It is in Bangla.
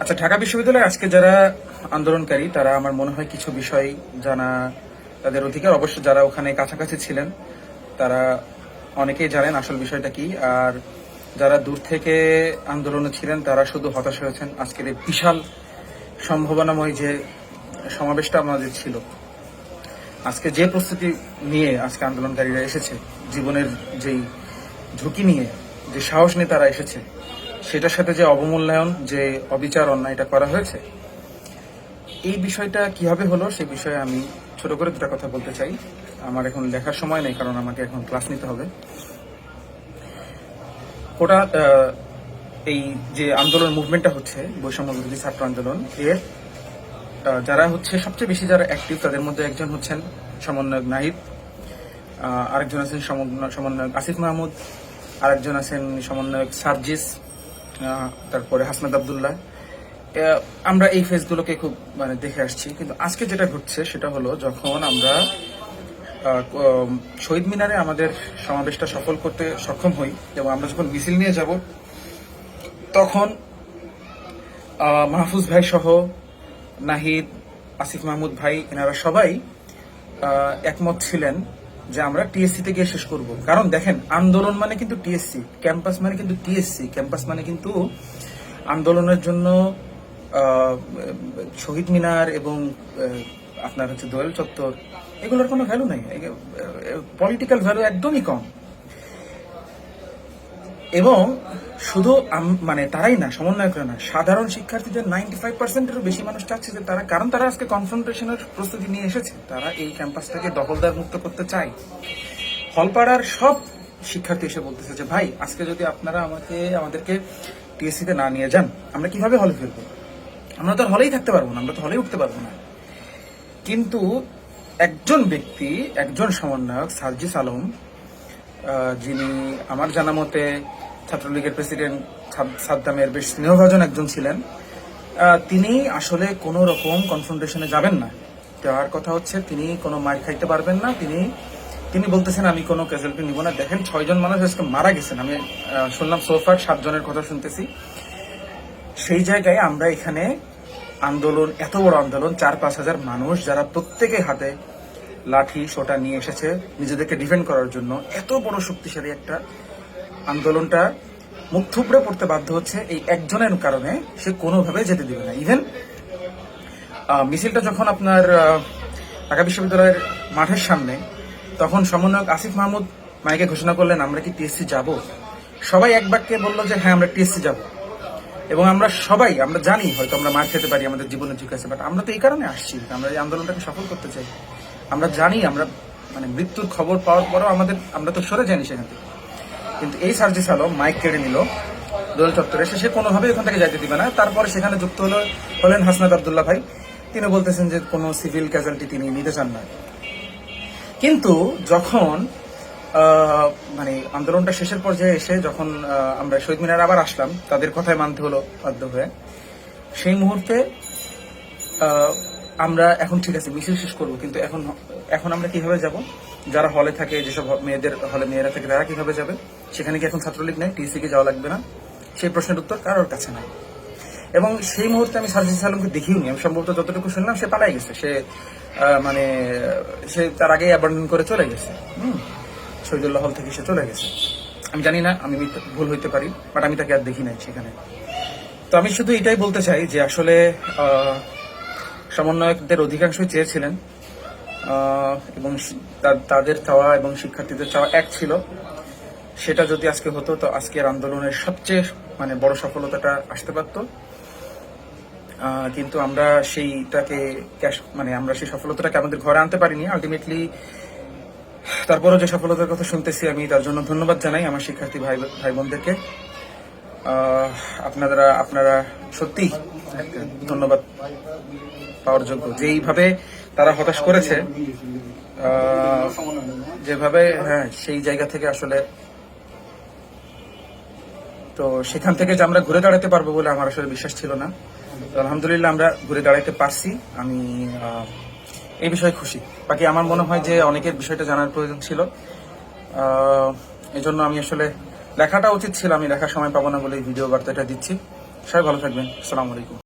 আচ্ছা ঢাকা বিশ্ববিদ্যালয়ে আজকে যারা আন্দোলনকারী, তারা আমার মনে হয় কিছু বিষয় জানা তাদের অধিকার। অবশ্য যারা ওখানে কাছাকাছি ছিলেন, তারা অনেকেই জানেন আসল বিষয়টা কি। আর যারা দূর থেকে আন্দোলনে ছিলেন, তারা শুধু হতাশ হয়েছেন। আজকের এই বিশাল সম্ভাবনাময় যে সমাবেশটা আমাদের ছিল, আজকে যে প্রস্তুতি নিয়ে আজকে আন্দোলনকারীরা এসেছে, জীবনের যেই ঝুঁকি নিয়ে, যে সাহস নিয়ে তারা এসেছে সেটার সাথে যে অবমূল্যায়ন, যে অবিচার অন্যায়টা করা হয়েছে, এই বিষয়টা কীভাবে হলো সে বিষয়ে আমি ছোট করে দুটা কথা বলতে চাই। আমার এখন লেখার সময় নেই, কারণ আমাকে এখন ক্লাস নিতে হবে। ওটা এই যে আন্দোলন মুভমেন্টটা হচ্ছে, বৈষম্য বিরোধী ছাত্র আন্দোলন, এর যারা হচ্ছে, সবচেয়ে বেশি যারা অ্যাক্টিভ তাদের মধ্যে একজন হচ্ছেন সমন্বয়ক নাহিদ আরেকজন আছেন সমন্বয়- সমন্বয়ক আসিফ মাহমুদ, আরেকজন আছেন সমন্বয়ক সার্জিস তারপরে হাসনাদ আবদুল্লাহ। আমরা এই ফেসগুলোকে খুব মানে দেখে আসছি। কিন্তু আজকে যেটা ঘটছে, সেটা হলো যখন আমরা শহীদ মিনারে আমাদের সমাবেশটা সফল করতে সক্ষম হই, এবং আমরা যখন মিছিল নিয়ে যাব, তখন মাহফুজ ভাই সহ নাহিদ, আসিফ মাহমুদ ভাই, এনারা সবাই একমত ছিলেন যে আমরা টিএসসি তে গিয়ে শেষ করব। কারণ দেখেন, আন্দোলন মানে কিন্তু টিএসসি ক্যাম্পাস মানে কিন্তু টিএসসি ক্যাম্পাস মানে কিন্তু আন্দোলনের জন্য শহীদ মিনার এবং আপনার হচ্ছে দোয়াল চত্বর, এগুলোর কোনো ভ্যালু নেই। পলিটিক্যাল ভ্যালু একদমই কম। এবং শুধু মানে তারাই না সমন্বয় করে না, সাধারণ শিক্ষার্থীদের নাইনটি ফাইভ পার্সেন্টেরও বেশি মানুষ চাচ্ছে যে তারা, কারণ তারা আজকে কনফ্রন্টেশনের প্রস্তুতি নিয়ে এসেছে, তারা এই ক্যাম্পাসটাকে দখলদার মুক্ত করতে চায়। হলপাড়ার সব শিক্ষার্থী এসে বলতেছে যে, ভাই, আজকে যদি আপনারা আমাকে, আমাদেরকে টিএসসি তে না নিয়ে যান, আমরা কীভাবে হলে ফিরবো আমরা তো হলেই থাকতে পারব না, আমরা তো হলেই উঠতে পারব না। কিন্তু একজন ব্যক্তি, একজন সমন্বয়ক, সার্জিস আলম যিনি আমার জানা মতে ছাত্রলীগের প্রেসিডেন্ট সাদ- সাদ্দামের বেশ স্নেহভাজন একজন ছিলেন তিনি আসলে কোনো রকম কনফ্রন্টেশনে যাবেন না। যাওয়ার কথা হচ্ছে তিনি কোনো মার খাইতে পারবেন না। তিনি তিনি বলতেছেন, আমি কোনো ক্যাজুয়ালিটি নিব না। দেখেন ছয়জন মানুষ আজকে মারা গেছেন। আমি শুনলাম সোফার সাতজনের কথা শুনতেছি। সেই জায়গায় আমরা এখানে আন্দোলন, এত বড় আন্দোলন, চার পাঁচ হাজার মানুষ যারা প্রত্যেকে হাতে লাঠি, সোটা নিয়ে এসেছে নিজেদেরকে ডিফেন্ড করার জন্য। এত বড় শক্তিশালী একটা আন্দোলনটা মুখ থুবড়ে পড়তে বাধ্য হচ্ছে এই একজনের কারণে। সে কোনোভাবে যেতে দেবে না। ইভেন মিছিলটা যখন আপনার ঢাকা বিশ্ববিদ্যালয়ের মাঠের সামনে, তখন সমন্বয়ক আসিফ মাহমুদ মাইকে ঘোষণা করলেন, আমরা কি টিএসসি যাব? সবাই এক বাক্যে বলল যে হ্যাঁ আমরা টিএসসি যাব। এবং আমরা সবাই, আমরা জানি, হয়তো আমরা মার খেতে পারি আমাদের জীবনে ঝুঁকি আছে বাট আমরা তো এই কারণে আসছি। আমরা এই আন্দোলনটাকে সফল করতে চাই। আমরা জানি, আমরা মানে মৃত্যুর খবর পাওয়ার পরও আমাদের, আমরা তো সরে যাইনি সেখান থেকে। কিন্তু এই সার্জিস আলম মাইক কেড়ে নিল দোল চত্বরে। এসে সে কোনোভাবেই ওখান থেকে যাইতে দিবে না। তারপরে সেখানে যুক্ত হলো হলেন হাসনাত আবদুল্লাহ ভাই। তিনি বলতেছেন যে কোনো সিভিল ক্যাজুয়ালিটি তিনি নিতে চান না। কিন্তু যখন মানে আন্দোলনটা শেষের পর্যায়ে এসে যখন আমরা শহীদ মিনার আবার আসলাম, তাদের কথায় মানতে হলো বাধ্য হয়ে। সেই মুহূর্তে আমরা এখন ঠিক আছে, মিছিল শেষ করব, কিন্তু এখন এখন আমরা কীভাবে যাব? যারা হলে থাকে, যেসব মেয়েদের, হলে মেয়েরা থাকে, তারা কীভাবে যাবে? সেখানে কি এখন ছাত্রলীগ নেই? টিসি কে যাওয়া লাগবে না? সেই প্রশ্নের উত্তর কারোর কাছে নাই। এবং সেই মুহূর্তে আমি সার্জিস আলমকে দেখিও নি আমি সম্ভবত যতটুকু শুনলাম, সে পালাই গেছে। সে মানে সে তার আগে অ্যাবান্ডন করে চলে গেছে। হুম? শহীদুল্লাহ হল থেকে সে চলে গেছে। আমি জানি না, আমি ভুল হইতে পারি বাট আমি তাকে আর দেখি নাই সেখানে। তো আমি শুধু এটাই বলতে চাই যে আসলে সমন্বয়কদের অধিকাংশই চেয়েছিলেন এবং তাদের চাওয়া এবং শিক্ষার্থীদের চাওয়া এক ছিল। সেটা যদি আজকে হতো, তো আজকের আন্দোলনের সবচেয়ে মানে বড় সফলতাটা আসতে পারত। কিন্তু আমরা সেইটাকে ক্যাশ- মানে আমরা সেই সফলতাটাকে আমাদের ঘরে আনতে পারিনি। আলটিমেটলি তারপরও যে সফলতার কথা শুনতেছি আমি, তার জন্য ধন্যবাদ জানাই আমার শিক্ষার্থী ভাই ভাই বোনদেরকে আপনারা আপনারা সত্যি ধন্যবাদ। পাওয়ার যোগ্য। যেইভাবে তারা হতাশ করেছে যেভাবে হ্যাঁ সেই জায়গা থেকে আসলে তো সেখান থেকে যে আমরা ঘুরে দাঁড়াতে পারব বলে আমার আসলে বিশ্বাস ছিল না। আলহামদুলিল্লাহ আমরা ঘুরে দাঁড়াতে পারছি। আমি এই বিষয়ে খুশি। বাকি আমার মনে হয় যে অনেকের বিষয়টা জানার প্রয়োজন ছিল। আহ, এই জন্য আমি আসলে লেখাটা উচিত ছিল আমি লেখার সময় পাবো না বলে ভিডিও বার্তাটা দিচ্ছি। সবাই ভালো থাকবেন। আসসালামু আলাইকুম।